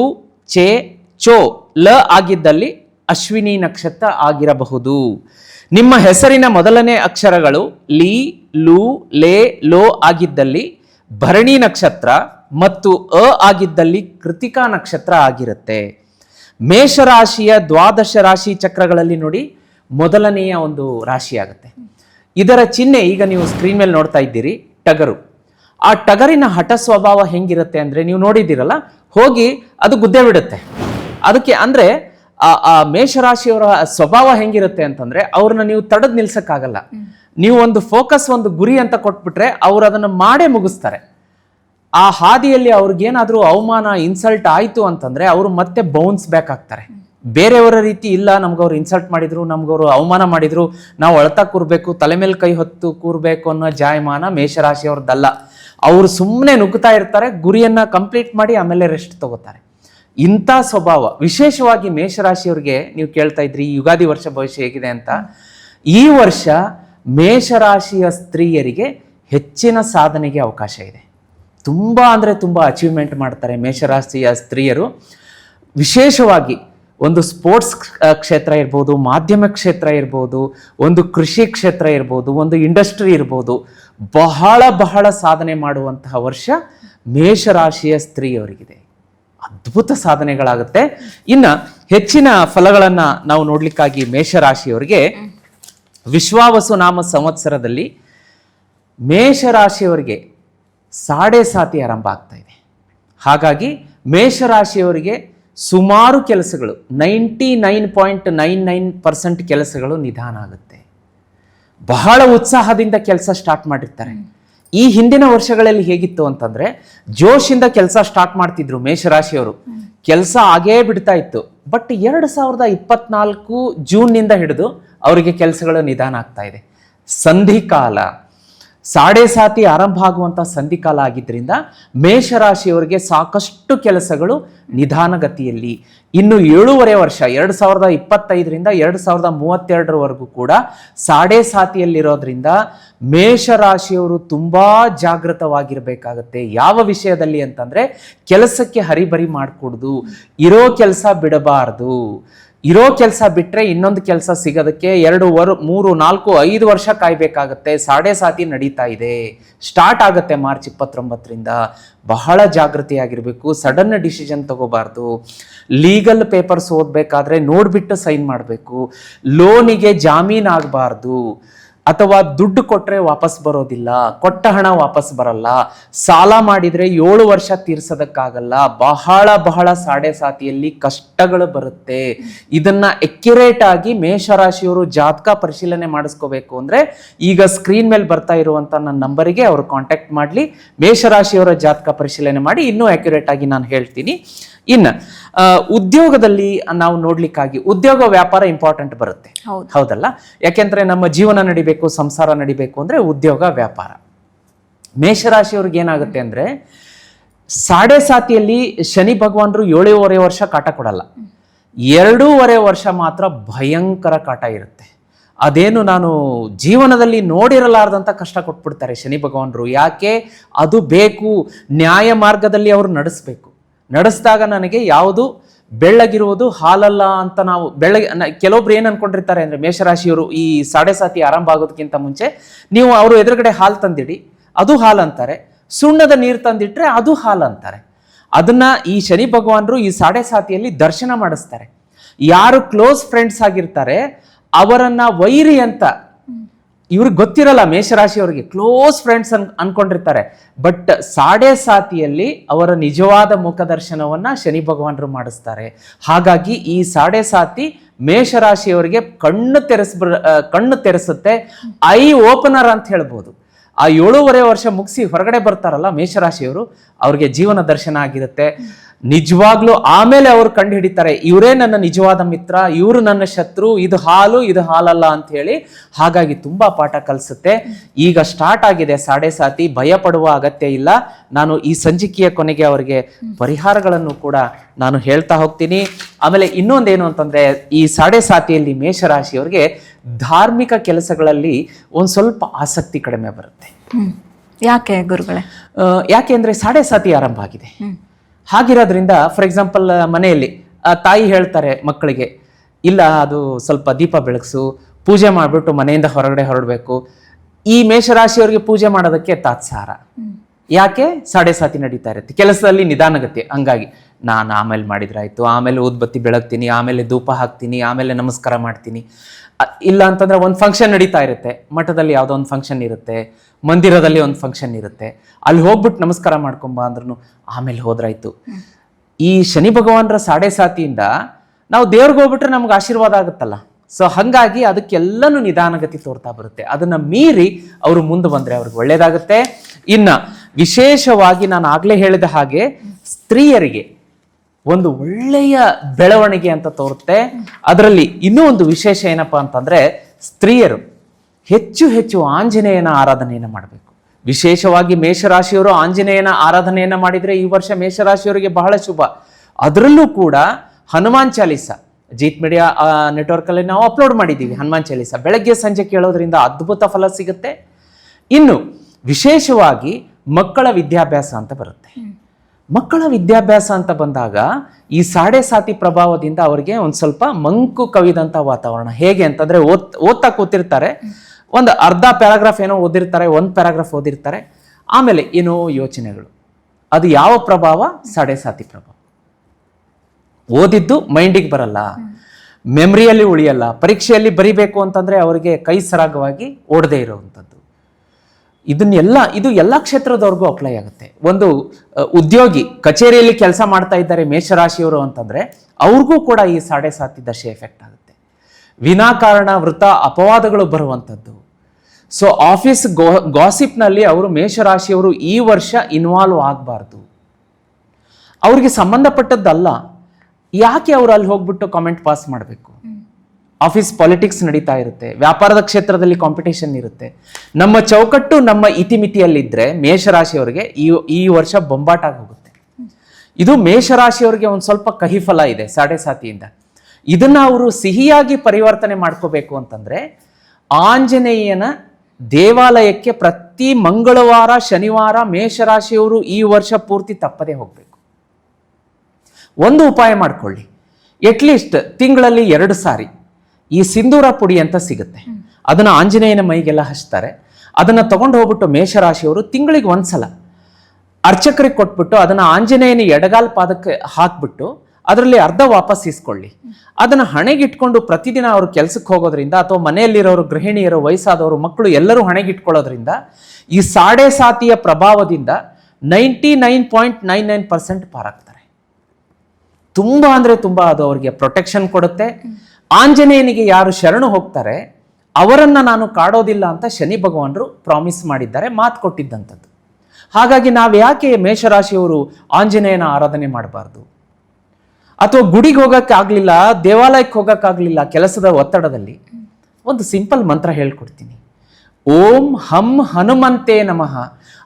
ಚೆ, ಚೋ, ಲ ಆಗಿದ್ದಲ್ಲಿ ಅಶ್ವಿನಿ ನಕ್ಷತ್ರ ಆಗಿರಬಹುದು. ನಿಮ್ಮ ಹೆಸರಿನ ಮೊದಲನೇ ಅಕ್ಷರಗಳು ಲಿ, ಲೂ, ಲೇ, ಲೋ ಆಗಿದ್ದಲ್ಲಿ ಭರಣಿ ನಕ್ಷತ್ರ ಮತ್ತು ಅ ಆಗಿದ್ದಲ್ಲಿ ಕೃತಿಕಾ ನಕ್ಷತ್ರ ಆಗಿರುತ್ತೆ. ಮೇಷರಾಶಿಯ ದ್ವಾದಶ ರಾಶಿ ಚಕ್ರಗಳಲ್ಲಿ ನೋಡಿ ಮೊದಲನೆಯ ಒಂದು ರಾಶಿ ಆಗುತ್ತೆ. ಇದರ ಚಿಹ್ನೆ ಈಗ ನೀವು ಸ್ಕ್ರೀನ್ ಮೇಲೆ ನೋಡ್ತಾ ಇದ್ದೀರಿ ಟಗರು. ಆ ಟಗರಿನ ಹಠ ಸ್ವಭಾವ ಹೆಂಗಿರುತ್ತೆ ಅಂದರೆ ನೀವು ನೋಡಿದ್ದೀರಲ್ಲ ಹೋಗಿ ಅದು ಗುದ್ದೆ ಬಿಡುತ್ತೆ. ಅದಕ್ಕೆ ಅಂದರೆ ಆ ಆ ಮೇಷರಾಶಿಯವರ ಸ್ವಭಾವ ಹೆಂಗಿರುತ್ತೆ ಅಂತಂದ್ರೆ ಅವ್ರನ್ನ ನೀವು ತಡೆದು ನಿಲ್ಸಕ್ಕಾಗಲ್ಲ. ನೀವು ಒಂದು ಫೋಕಸ್ ಒಂದು ಗುರಿ ಅಂತ ಕೊಟ್ಬಿಟ್ರೆ ಅವ್ರು ಅದನ್ನು ಮಾಡೇ ಮುಗಿಸ್ತಾರೆ. ಆ ಹಾದಿಯಲ್ಲಿ ಅವ್ರಿಗೇನಾದರೂ ಅವಮಾನ ಇನ್ಸಲ್ಟ್ ಆಯಿತು ಅಂತಂದರೆ ಅವರು ಮತ್ತೆ ಬೌನ್ಸ್ ಬ್ಯಾಕ್ ಆಗ್ತಾರೆ. ಬೇರೆಯವರ ರೀತಿ ಇಲ್ಲ, ನಮ್ಗವ್ರು ಇನ್ಸಲ್ಟ್ ಮಾಡಿದ್ರು, ನಮ್ಗವ್ರು ಅವಮಾನ ಮಾಡಿದ್ರು, ನಾವು ಅಳ್ತಾ ಕೂರಬೇಕು, ತಲೆ ಮೇಲೆ ಕೈ ಹೊತ್ತು ಕೂರ್ಬೇಕು ಅನ್ನೋ ಜಾಯಮಾನ ಮೇಷರಾಶಿಯವ್ರದ್ದಲ್ಲ. ಅವರು ಸುಮ್ಮನೆ ನುಗ್ಗುತ್ತಾ ಇರ್ತಾರೆ, ಗುರಿಯನ್ನು ಕಂಪ್ಲೀಟ್ ಮಾಡಿ ಆಮೇಲೆ ರೆಸ್ಟ್ ತಗೋತಾರೆ. ಇಂಥ ಸ್ವಭಾವ, ವಿಶೇಷವಾಗಿ ಮೇಷರಾಶಿಯವ್ರಿಗೆ ನೀವು ಕೇಳ್ತಾ ಇದ್ರಿ, ಯುಗಾದಿ ವರ್ಷ ಭವಿಷ್ಯ ಹೇಗಿದೆ ಅಂತ. ಈ ವರ್ಷ ಮೇಷರಾಶಿಯ ಸ್ತ್ರೀಯರಿಗೆ ಹೆಚ್ಚಿನ ಸಾಧನೆಗೆ ಅವಕಾಶ ಇದೆ. ತುಂಬ ಅಂದರೆ ತುಂಬ ಅಚೀವ್ಮೆಂಟ್ ಮಾಡ್ತಾರೆ ಮೇಷರಾಶಿಯ ಸ್ತ್ರೀಯರು. ವಿಶೇಷವಾಗಿ ಒಂದು ಸ್ಪೋರ್ಟ್ಸ್ ಕ್ಷೇತ್ರ ಇರ್ಬೋದು, ಮಾಧ್ಯಮ ಕ್ಷೇತ್ರ ಇರ್ಬೋದು, ಒಂದು ಕೃಷಿ ಕ್ಷೇತ್ರ ಇರ್ಬೋದು, ಒಂದು ಇಂಡಸ್ಟ್ರಿ ಇರ್ಬೋದು, ಬಹಳ ಬಹಳ ಸಾಧನೆ ಮಾಡುವಂತಹ ವರ್ಷ ಮೇಷರಾಶಿಯ ಸ್ತ್ರೀಯವರಿಗಿದೆ. ಅದ್ಭುತ ಸಾಧನೆಗಳಾಗುತ್ತೆ. ಇನ್ನು ಹೆಚ್ಚಿನ ಫಲಗಳನ್ನು ನಾವು ನೋಡಲಿಕ್ಕಾಗಿ ಮೇಷರಾಶಿಯವರಿಗೆ ವಿಶ್ವಾವಸು ನಾಮ ಸಂವತ್ಸರದಲ್ಲಿ ಮೇಷರಾಶಿಯವರಿಗೆ ಸಾಡೆ ಸಾತಿ ಆರಂಭ ಆಗ್ತಾ ಇದೆ. ಹಾಗಾಗಿ ಮೇಷರಾಶಿಯವರಿಗೆ ಸುಮಾರು ಕೆಲಸಗಳು, ninety nine point nine nine percent ಕೆಲಸಗಳು ನಿಧಾನ ಆಗುತ್ತೆ. ಬಹಳ ಉತ್ಸಾಹದಿಂದ ಕೆಲಸ ಸ್ಟಾರ್ಟ್ ಮಾಡಿರ್ತಾರೆ. ಈ ಹಿಂದಿನ ವರ್ಷಗಳಲ್ಲಿ ಹೇಗಿತ್ತು ಅಂತಂದರೆ, ಜೋಶಿಂದ ಕೆಲಸ ಸ್ಟಾರ್ಟ್ ಮಾಡ್ತಿದ್ರು ಮೇಷರಾಶಿಯವರು. ಕೆಲಸ ಆಗೇ ಬಿಡ್ತಾ ಇತ್ತು. ಬಟ್ ಎರಡು ಸಾವಿರದ ಇಪ್ಪತ್ನಾಲ್ಕು ಜೂನ್ನಿಂದ ಹಿಡಿದು ಅವರಿಗೆ ಕೆಲಸಗಳು ನಿಧಾನ ಆಗ್ತಾ ಇದೆ. ಸಂಧಿಕಾಲ ಸಾಡೆ ಸಾತಿ ಆರಂಭ ಆಗುವಂಥ ಸಂಧಿಕಾಲ ಆಗಿದ್ದರಿಂದ ಮೇಷರಾಶಿಯವರಿಗೆ ಸಾಕಷ್ಟು ಕೆಲಸಗಳು ನಿಧಾನಗತಿಯಲ್ಲಿ. ಇನ್ನು ಏಳೂವರೆ ವರ್ಷ, ಎರಡು ಸಾವಿರದ ಇಪ್ಪತ್ತೈದರಿಂದ ಎರಡು ಸಾವಿರದ ಮೂವತ್ತೆರಡರವರೆಗೂ ಕೂಡ ಸಾಡೆ ಸಾತಿಯಲ್ಲಿರೋದ್ರಿಂದ ಮೇಷರಾಶಿಯವರು ತುಂಬ ಜಾಗೃತವಾಗಿರಬೇಕಾಗತ್ತೆ. ಯಾವ ವಿಷಯದಲ್ಲಿ ಅಂತಂದರೆ ಕೆಲಸಕ್ಕೆ ಹರಿಬರಿ ಮಾಡಿಕೊಡ್ದು, ಇರೋ ಕೆಲಸ ಬಿಡಬಾರ್ದು. ಇರೋ ಕೆಲಸ ಬಿಟ್ರೆ ಇನ್ನೊಂದು ಕೆಲಸ ಸಿಗೋದಕ್ಕೆ ಎರಡು ವರ್, ಮೂರು, ನಾಲ್ಕು, ಐದು ವರ್ಷ ಕಾಯಬೇಕಾಗತ್ತೆ. ಸಾಡೆ ಸಾತಿ ನಡೀತಾ ಇದೆ. ಸ್ಟಾರ್ಟ್ ಆಗುತ್ತೆ ಮಾರ್ಚ್ ಇಪ್ಪತ್ತೊಂಬತ್ತರಿಂದ. ಬಹಳ ಜಾಗೃತಿಯಾಗಿರಬೇಕು. ಸಡನ್ ಡಿಸಿಷನ್ ತಗೋಬಾರ್ದು. ಲೀಗಲ್ ಪೇಪರ್ಸ್ ಓದಬೇಕಾದ್ರೆ ನೋಡಿಬಿಟ್ಟು ಸೈನ್ ಮಾಡಬೇಕು. ಲೋನಿಗೆ ಜಾಮೀನು ಆಗಬಾರ್ದು. ಅಥವಾ ದುಡ್ಡು ಕೊಟ್ರೆ ವಾಪಸ್ ಬರೋದಿಲ್ಲ, ಕೊಟ್ಟ ಹಣ ವಾಪಸ್ ಬರಲ್ಲ, ಸಾಲ ಮಾಡಿದ್ರೆ ಏಳು ವರ್ಷ ತೀರ್ಸೋದಕ್ಕಾಗಲ್ಲ, ಬಹಳ ಬಹಳ ಸಾಡೆ ಸಾತಿಯಲ್ಲಿ ಕಷ್ಟಗಳು ಬರುತ್ತೆ. ಇದನ್ನ ಎಕ್ಯುರೇಟ್ ಆಗಿ ಮೇಷರಾಶಿಯವರು ಜಾತಕ ಪರಿಶೀಲನೆ ಮಾಡಿಸ್ಕೋಬೇಕು ಅಂದ್ರೆ ಈಗ ಸ್ಕ್ರೀನ್ ಮೇಲೆ ಬರ್ತಾ ಇರುವಂತ ನನ್ನ ನಂಬರಿಗೆ ಅವರು ಕಾಂಟ್ಯಾಕ್ಟ್ ಮಾಡಲಿ, ಮೇಷರಾಶಿಯವರ ಜಾತಕ ಪರಿಶೀಲನೆ ಮಾಡಿ ಇನ್ನೂ ಅಕ್ಯುರೇಟ್ ಆಗಿ ನಾನು ಹೇಳ್ತೀನಿ. ಇನ್ನು ಉದ್ಯೋಗದಲ್ಲಿ ನಾವು ನೋಡ್ಲಿಕ್ಕಾಗಿ ಉದ್ಯೋಗ ವ್ಯಾಪಾರ ಇಂಪಾರ್ಟೆಂಟ್ ಬರುತ್ತೆ. ಹೌದು. ಹೌದಲ್ಲ? ಯಾಕೆಂದ್ರೆ ನಮ್ಮ ಜೀವನ ನಡಿಬೇಕು ಸಂಸಾರ ನಡಿಬೇಕು ಅಂದ್ರೆ ಉದ್ಯೋಗ ವ್ಯಾಪಾರ. ಮೇಷರಾಶಿಯವ್ರಿಗೆ ಏನಾಗುತ್ತೆ ಅಂದ್ರೆ ಸಾಡೆ ಸಾತಿಯಲ್ಲಿ ಶನಿ ಭಗವಾನರು ಏಳೂವರೆ ವರ್ಷ ಕಾಟ ಕೊಡಲ್ಲ. ಎರಡೂವರೆ ವರ್ಷ ಮಾತ್ರ ಭಯಂಕರ ಕಾಟ ಇರುತ್ತೆ. ಅದೇನು ನಾನು ಜೀವನದಲ್ಲಿ ನೋಡಿರಲಾರ್ದಂತ ಕಷ್ಟ ಕೊಟ್ಬಿಡ್ತಾರೆ ಶನಿ ಭಗವಾನರು. ಯಾಕೆ? ಅದು ಬೇಕು. ನ್ಯಾಯ ಮಾರ್ಗದಲ್ಲಿ ಅವರು ನಡೆಸಬೇಕು. ನಡೆಸಿದಾಗ ನನಗೆ ಯಾವುದು ಬೆಳ್ಳಗಿರುವುದು ಹಾಲಲ್ಲ ಅಂತ ನಾವು ಬೆಳ್ಳಗೆ ಕೆಲವೊಬ್ರು ಏನು ಅನ್ಕೊಂಡಿರ್ತಾರೆ ಅಂದ್ರೆ ಮೇಷರಾಶಿಯವರು ಈ ಸಾಡೆ ಸಾತಿ ಆರಂಭ ಆಗೋದಕ್ಕಿಂತ ಮುಂಚೆ, ನೀವು ಅವರು ಎದುರುಗಡೆ ಹಾಲು ತಂದಿಡಿ, ಅದು ಹಾಲು ಅಂತಾರೆ. ಸುಣ್ಣದ ನೀರು ತಂದಿಟ್ರೆ ಅದು ಹಾಲು ಅಂತಾರೆ. ಅದನ್ನ ಈ ಶನಿ ಭಗವಾನರು ಈ ಸಾಡೆ ಸಾತಿಯಲ್ಲಿ ದರ್ಶನ ಮಾಡಿಸ್ತಾರೆ. ಯಾರು ಕ್ಲೋಸ್ ಫ್ರೆಂಡ್ಸ್ ಆಗಿರ್ತಾರೆ, ಅವರನ್ನ ವೈರಿ ಅಂತ ಇವ್ರಿಗೆ ಗೊತ್ತಿರಲ್ಲ ಮೇಷರಾಶಿಯವರಿಗೆ ಕ್ಲೋಸ್ ಫ್ರೆಂಡ್ಸ್ ಅನ್ ಅನ್ಕೊಂಡಿರ್ತಾರೆ. ಬಟ್ ಸಾಡೆ ಸಾತಿಯಲ್ಲಿ ಅವರ ನಿಜವಾದ ಮುಖದರ್ಶನವನ್ನು ಶನಿ ಭಗವಾನರು ಮಾಡಿಸ್ತಾರೆ. ಹಾಗಾಗಿ ಈ ಸಾಡೆ ಸಾತಿ ಮೇಷರಾಶಿಯವರಿಗೆ ಕಣ್ಣು ತೆರೆಸ್ ಕಣ್ಣು ತೆರೆಸುತ್ತೆ. ಐ ಓಪನರ್ ಅಂತ ಹೇಳ್ಬೋದು. ಆ ಏಳೂವರೆ ವರ್ಷ ಮುಗಿಸಿ ಹೊರಗಡೆ ಬರ್ತಾರಲ್ಲ ಮೇಷರಾಶಿಯವರು, ಅವ್ರಿಗೆ ಜೀವನ ದರ್ಶನ ಆಗಿರುತ್ತೆ. ನಿಜವಾಗ್ಲೂ ಆಮೇಲೆ ಅವ್ರು ಕಂಡು ಹಿಡಿತಾರೆ ಇವರೇ ನನ್ನ ನಿಜವಾದ ಮಿತ್ರ ಇವರು ನನ್ನ ಶತ್ರು ಇದು ಹಾಲು ಇದು ಹಾಲಲ್ಲ ಅಂತ ಹೇಳಿ ಹಾಗಾಗಿ ತುಂಬಾ ಪಾಠ ಕಲಿಸುತ್ತೆ. ಈಗ ಸ್ಟಾರ್ಟ್ ಆಗಿದೆ ಸಾಡೆ ಸಾತಿ ಭಯ ಪಡುವ ಅಗತ್ಯ ಇಲ್ಲ. ನಾನು ಈ ಸಂಚಿಕೆಯ ಕೊನೆಗೆ ಅವರಿಗೆ ಪರಿಹಾರಗಳನ್ನು ಕೂಡ ನಾನು ಹೇಳ್ತಾ ಹೋಗ್ತೀನಿ. ಆಮೇಲೆ ಇನ್ನೊಂದೇನು ಅಂತಂದ್ರೆ ಈ ಸಾಡೆ ಸಾತಿಯಲ್ಲಿ ಮೇಷರಾಶಿಯವರಿಗೆ ಧಾರ್ಮಿಕ ಕೆಲಸಗಳಲ್ಲಿ ಒಂದು ಸ್ವಲ್ಪ ಆಸಕ್ತಿ ಕಡಿಮೆ ಬರುತ್ತೆ. ಯಾಕೆ ಗುರುಗಳೇ? ಯಾಕೆ ಅಂದ್ರೆ ಸಾಡೆ ಸಾತಿ ಆರಂಭ ಆಗಿದೆ. ಹಾಗಿರೋದ್ರಿಂದ ಫಾರ್ ಎಕ್ಸಾಂಪಲ್ ಮನೆಯಲ್ಲಿ ತಾಯಿ ಹೇಳ್ತಾರೆ ಮಕ್ಕಳಿಗೆ, ಇಲ್ಲ, ಅದು ಸ್ವಲ್ಪ ದೀಪ ಬೆಳಗ್ಸು, ಪೂಜೆ ಮಾಡಿಬಿಟ್ಟು ಮನೆಯಿಂದ ಹೊರಗಡೆ ಹೊರಡಬೇಕು. ಈ ಮೇಷರಾಶಿಯವರಿಗೆ ಪೂಜೆ ಮಾಡೋದಕ್ಕೆ ತಾತ್ಸಾರ. ಯಾಕೆ? ಸಾಡೆ ಸಾತಿ ನಡೀತಾ ಇರುತ್ತೆ. ಕೆಲಸದಲ್ಲಿ ನಿಧಾನಗತಿ ಹಂಗಾಗಿ. ನಾನು ಆಮೇಲೆ ಮಾಡಿದ್ರಾಯ್ತು, ಆಮೇಲೆ ಊದ್ಬತ್ತಿ ಬೆಳಗ್ತೀನಿ, ಆಮೇಲೆ ಧೂಪ ಹಾಕ್ತೀನಿ, ಆಮೇಲೆ ನಮಸ್ಕಾರ ಮಾಡ್ತೀನಿ. ಇಲ್ಲ ಅಂತಂದ್ರೆ ಒಂದು ಫಂಕ್ಷನ್ ನಡೀತಾ ಇರುತ್ತೆ. ಮಠದಲ್ಲಿ ಯಾವುದೋ ಒಂದು ಫಂಕ್ಷನ್ ಇರುತ್ತೆ. ಮಂದಿರದಲ್ಲಿ ಒಂದು ಫಂಕ್ಷನ್ ಇರುತ್ತೆ. ಅಲ್ಲಿ ಹೋಗ್ಬಿಟ್ಟು ನಮಸ್ಕಾರ ಮಾಡ್ಕೊಂಬ ಅಂದ್ರೂ ಆಮೇಲೆ ಹೋದ್ರಾಯ್ತು. ಈ ಶನಿ ಭಗವಾನರ ಸಾಡೆ ಸಾತಿಯಿಂದ ನಾವು ದೇವ್ರಿಗೆ ಹೋಗ್ಬಿಟ್ರೆ ನಮ್ಗೆ ಆಶೀರ್ವಾದ ಆಗುತ್ತಲ್ಲ. ಸೊ ಹಂಗಾಗಿ ಅದಕ್ಕೆಲ್ಲನೂ ನಿಧಾನಗತಿ ತೋರ್ತಾ ಬರುತ್ತೆ. ಅದನ್ನ ಮೀರಿ ಅವರು ಮುಂದೆ ಬಂದ್ರೆ ಅವ್ರಿಗೆ ಒಳ್ಳೇದಾಗುತ್ತೆ. ಇನ್ನ ವಿಶೇಷವಾಗಿ ನಾನು ಆಗ್ಲೇ ಹೇಳಿದ ಹಾಗೆ ಸ್ತ್ರೀಯರಿಗೆ ಒಂದು ಒಳ್ಳೆಯ ಬೆಳವಣಿಗೆ ಅಂತ ತೋರುತ್ತೆ. ಅದರಲ್ಲಿ ಇನ್ನೂ ಒಂದು ವಿಶೇಷ ಏನಪ್ಪಾ ಅಂತಂದ್ರೆ ಸ್ತ್ರೀಯರು. ಹೆಚ್ಚು ಹೆಚ್ಚು ಆಂಜನೇಯನ ಆರಾಧನೆಯನ್ನು ಮಾಡಬೇಕು. ವಿಶೇಷವಾಗಿ ಮೇಷರಾಶಿಯವರು ಆಂಜನೇಯನ ಆರಾಧನೆಯನ್ನು ಮಾಡಿದರೆ ಈ ವರ್ಷ ಮೇಷರಾಶಿಯವರಿಗೆ ಬಹಳ ಶುಭ. ಅದರಲ್ಲೂ ಕೂಡ ಹನುಮಾನ್ ಚಾಲೀಸ, ಜೀತ್ ಮೀಡಿಯಾ ನೆಟ್ವರ್ಕಲ್ಲಿ ನಾವು ಅಪ್ಲೋಡ್ ಮಾಡಿದ್ದೀವಿ ಹನುಮಾನ್ ಚಾಲೀಸ. ಬೆಳಗ್ಗೆ ಸಂಜೆ ಕೇಳೋದ್ರಿಂದ ಅದ್ಭುತ ಫಲ ಸಿಗುತ್ತೆ. ಇನ್ನು ವಿಶೇಷವಾಗಿ ಮಕ್ಕಳ ವಿದ್ಯಾಭ್ಯಾಸ ಅಂತ ಬರುತ್ತೆ. ಮಕ್ಕಳ ವಿದ್ಯಾಭ್ಯಾಸ ಅಂತ ಬಂದಾಗ ಈ ಸಾಡೆ ಸಾತಿ ಪ್ರಭಾವದಿಂದ ಅವರಿಗೆ ಒಂದು ಸ್ವಲ್ಪ ಮಂಕು ಕವಿದಂಥ ವಾತಾವರಣ. ಹೇಗೆ ಅಂತಂದರೆ ಓದ್, ಓದ್ತಾ ಕೂತಿರ್ತಾರೆ. ಒಂದು ಅರ್ಧ ಪ್ಯಾರಾಗ್ರಾಫ್ ಏನೋ ಓದಿರ್ತಾರೆ, ಒಂದು ಪ್ಯಾರಾಗ್ರಾಫ್ ಓದಿರ್ತಾರೆ. ಆಮೇಲೆ ಏನೋ ಯೋಚನೆಗಳು? ಅದು ಯಾವ ಪ್ರಭಾವ? ಸಡೆ ಸಾತಿ ಪ್ರಭಾವ. ಓದಿದ್ದು ಮೈಂಡಿಗೆ ಬರಲ್ಲ. ಮೆಮ್ರಿಯಲ್ಲಿ ಉಳಿಯಲ್ಲ. ಪರೀಕ್ಷೆಯಲ್ಲಿ ಬರಿಬೇಕು ಅಂತಂದ್ರೆ ಅವರಿಗೆ ಕೈ ಸರಾಗವಾಗಿ ಓಡದೇ ಇರುವಂಥದ್ದು ಇದನ್ನೆಲ್ಲ, ಇದು ಎಲ್ಲ ಕ್ಷೇತ್ರದವ್ರಿಗೂ ಅಪ್ಲೈ ಆಗುತ್ತೆ. ಒಂದು ಉದ್ಯೋಗಿ ಕಚೇರಿಯಲ್ಲಿ ಕೆಲಸ ಮಾಡ್ತಾ ಇದ್ದಾರೆ ಮೇಷರಾಶಿಯವರು ಅಂತಂದ್ರೆ, ಅವ್ರಿಗೂ ಕೂಡ ಈ ಸಾಡೆ ಸಾತಿ ದಶೆ ಎಫೆಕ್ಟ್ ಆಗುತ್ತೆ. ವಿನಾಕಾರಣ ವೃತ ಅಪವಾದಗಳು ಬರುವಂಥದ್ದು ಸೊ ಆಫೀಸ್ ಗೋ ಗಾಸಿಪ್ನಲ್ಲಿ ಅವರು ಮೇಷರಾಶಿಯವರು ಈ ವರ್ಷ ಇನ್ವಾಲ್ವ್ ಆಗಬಾರ್ದು. ಅವ್ರಿಗೆ ಸಂಬಂಧಪಟ್ಟದ್ದಲ್ಲ. ಯಾಕೆ ಅವರು ಅಲ್ಲಿ ಹೋಗ್ಬಿಟ್ಟು ಕಾಮೆಂಟ್ ಪಾಸ್ ಮಾಡಬೇಕು? ಆಫೀಸ್ ಪಾಲಿಟಿಕ್ಸ್ ನಡೀತಾ ಇರುತ್ತೆ. ವ್ಯಾಪಾರದ ಕ್ಷೇತ್ರದಲ್ಲಿ ಕಾಂಪಿಟೇಷನ್ ಇರುತ್ತೆ. ನಮ್ಮ ಚೌಕಟ್ಟು ನಮ್ಮ ಇತಿಮಿತಿಯಲ್ಲಿದ್ದರೆ ಮೇಷರಾಶಿಯವರಿಗೆ ಈ ಈ ವರ್ಷ ಬೊಂಬಾಟಾಗಿ ಹೋಗುತ್ತೆ ಇದು ಮೇಷರಾಶಿಯವರಿಗೆ ಒಂದು ಸ್ವಲ್ಪ ಕಹಿ ಫಲ ಇದೆ, ಸಾಡೆ ಸಾತಿಯಿಂದ. ಇದನ್ನು ಅವರು ಸಿಹಿಯಾಗಿ ಪರಿವರ್ತನೆ ಮಾಡ್ಕೋಬೇಕು ಅಂತಂದರೆ ಆಂಜನೇಯನ ದೇವಾಲಯಕ್ಕೆ ಪ್ರತಿ ಮಂಗಳವಾರ ಶನಿವಾರ ಮೇಷರಾಶಿಯವರು ಈ ವರ್ಷ ಪೂರ್ತಿ ತಪ್ಪದೆ ಹೋಗಬೇಕು. ಒಂದು ಉಪಾಯ ಮಾಡಿಕೊಳ್ಳಿ. ಎಟ್ಲೀಸ್ಟ್ ತಿಂಗಳಲ್ಲಿ ಎರಡು ಸಾರಿ. ಈ ಸಿಂಧೂರ ಪುಡಿ ಅಂತ ಸಿಗುತ್ತೆ. ಅದನ್ನ ಆಂಜನೇಯನ ಮೈಗೆಲ್ಲ ಹಚ್ತಾರೆ. ಅದನ್ನ ತಗೊಂಡು ಹೋಗ್ಬಿಟ್ಟು ಮೇಷರಾಶಿಯವರು ತಿಂಗಳಿಗೆ ಒಂದ್ಸಲ. ಅರ್ಚಕರಿಗೆ ಕೊಟ್ಬಿಟ್ಟು ಅದನ್ನ ಆಂಜನೇಯನ ಎಡಗಾಲ್ ಪಾದಕ್ಕೆ ಹಾಕ್ಬಿಟ್ಟು ಅದರಲ್ಲಿ ಅರ್ಧ ವಾಪಸ್ ಇಸ್ಕೊಳ್ಳಿ ಅದನ್ನು ಹಣೆಗಿಟ್ಕೊಂಡು ಪ್ರತಿದಿನ ಅವರು ಕೆಲಸಕ್ಕೆ ಹೋಗೋದ್ರಿಂದ ಅಥವಾ ಮನೆಯಲ್ಲಿರೋರು ಗೃಹಿಣಿಯರು, ವಯಸ್ಸಾದವರು ಮಕ್ಕಳು ಎಲ್ಲರೂ ಹಣೆಗಿಟ್ಕೊಳ್ಳೋದ್ರಿಂದ ಈ ಸಾಡೆ ಸಾತಿಯ ಪ್ರಭಾವದಿಂದ ninety nine point nine nine percent ಪಾರಾಗ್ತಾರೆ. ತುಂಬ ಅಂದರೆ ತುಂಬ ಅದು ಅವರಿಗೆ ಪ್ರೊಟೆಕ್ಷನ್ ಕೊಡುತ್ತೆ. ಆಂಜನೇಯನಿಗೆ ಯಾರು ಶರಣು ಹೋಗ್ತಾರೆ, ಅವರನ್ನು ನಾನು ಕಾಡೋದಿಲ್ಲ ಅಂತ ಶನಿ ಭಗವಾನರು ಪ್ರಾಮಿಸ್ ಮಾಡಿದ್ದಾರೆ, ಮಾತು ಕೊಟ್ಟಿದ್ದಂಥದ್ದು ಹಾಗಾಗಿ ನಾವು ಯಾಕೆ ಮೇಷರಾಶಿಯವರು ಆಂಜನೇಯನ ಆರಾಧನೆ ಮಾಡಬಾರ್ದು? ಅಥವಾ ಗುಡಿಗೆ ಹೋಗೋಕ್ಕಾಗಲಿಲ್ಲ ದೇವಾಲಯಕ್ಕೆ ಹೋಗೋಕ್ಕಾಗಲಿಲ್ಲ ಕೆಲಸದ ಒತ್ತಡದಲ್ಲಿ ಒಂದು ಸಿಂಪಲ್ ಮಂತ್ರ ಹೇಳ್ಕೊಡ್ತೀನಿ. ಓಂ ಹಂ ಹನುಮಂತೆ ನಮಃ.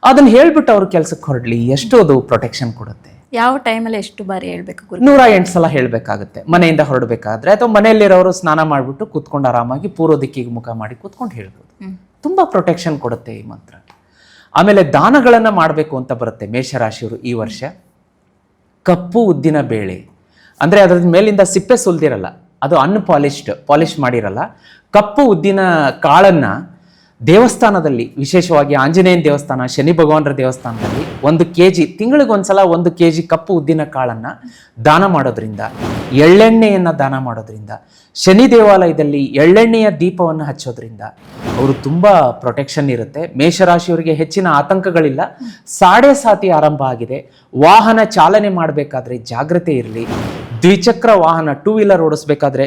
ಅದನ್ನ ಹೇಳ್ಬಿಟ್ಟು ಅವ್ರ ಕೆಲಸಕ್ಕೆ ಹೊರಡ್ಲಿ ಎಷ್ಟು ಅದು ಪ್ರೊಟೆಕ್ಷನ್ ಕೊಡುತ್ತೆ. ಯಾವ ಟೈಮಲ್ಲಿ ಎಷ್ಟು ಬಾರಿ ಹೇಳ್ಬೇಕು ನೂರ ಎಂಟು ಸಲ ಹೇಳಬೇಕಾಗುತ್ತೆ. ಮನೆಯಿಂದ ಹೊರಡಬೇಕಾದ್ರೆ ಅಥವಾ ಮನೆಯಲ್ಲಿರೋರು ಸ್ನಾನ ಮಾಡಿಬಿಟ್ಟು ಕೂತ್ಕೊಂಡು ಆರಾಮಾಗಿ ಪೂರ್ವ ದಿಕ್ಕಿಗೆ ಮುಖ ಮಾಡಿ ಕೂತ್ಕೊಂಡು ಹೇಳ್ಬೋದು. ತುಂಬಾ ಪ್ರೊಟೆಕ್ಷನ್ ಕೊಡುತ್ತೆ ಈ ಮಂತ್ರ. ಆಮೇಲೆ ದಾನಗಳನ್ನ ಮಾಡಬೇಕು ಅಂತ ಬರುತ್ತೆ ಮೇಷರಾಶಿಯವರು ಈ ವರ್ಷ. ಕಪ್ಪು ಉದ್ದಿನ ಬೇಳೆ. ಅಂದ್ರೆ ಅದ್ರ ಮೇಲಿಂದ ಸಿಪ್ಪೆ ಸುಲ್ದಿರಲ್ಲ. ಅದು ಅನ್ಪಾಲಿಶ್ಡ್ ಪಾಲಿಶ್ ಮಾಡಿರಲ್ಲ. ಕಪ್ಪು ಉದ್ದಿನ ಕಾಳನ್ನು ದೇವಸ್ಥಾನದಲ್ಲಿ, ವಿಶೇಷವಾಗಿ ಆಂಜನೇಯನ ದೇವಸ್ಥಾನ, ಶನಿ ಭಗವಾನರ ದೇವಸ್ಥಾನದಲ್ಲಿ ಒಂದು ಕೆ ಜಿ ತಿಂಗಳಿಗೊಂದ್ಸಲ ಒಂದು ಕೆ ಜಿ ಕಪ್ಪು ಉದ್ದಿನ ಕಾಳನ್ನು ದಾನ ಮಾಡೋದ್ರಿಂದ, ಎಳ್ಳೆಣ್ಣೆಯನ್ನು ದಾನ ಮಾಡೋದ್ರಿಂದ, ಶನಿ ದೇವಾಲಯದಲ್ಲಿ ಎಳ್ಳೆಣ್ಣೆಯ ದೀಪವನ್ನು ಹಚ್ಚೋದ್ರಿಂದ ಅವರು ತುಂಬ ಪ್ರೊಟೆಕ್ಷನ್ ಇರುತ್ತೆ. ಮೇಷರಾಶಿಯವರಿಗೆ ಹೆಚ್ಚಿನ ಆತಂಕಗಳಿಲ್ಲ. ಸಾಡೆ ಸಾತಿ ಆರಂಭ ಆಗಿದೆ. ವಾಹನ ಚಾಲನೆ ಮಾಡಬೇಕಾದ್ರೆ ಜಾಗ್ರತೆ ಇರಲಿ. ದ್ವಿಚಕ್ರ ವಾಹನ ಟೂ ವೀಲರ್ ಓಡಿಸ್ಬೇಕಾದ್ರೆ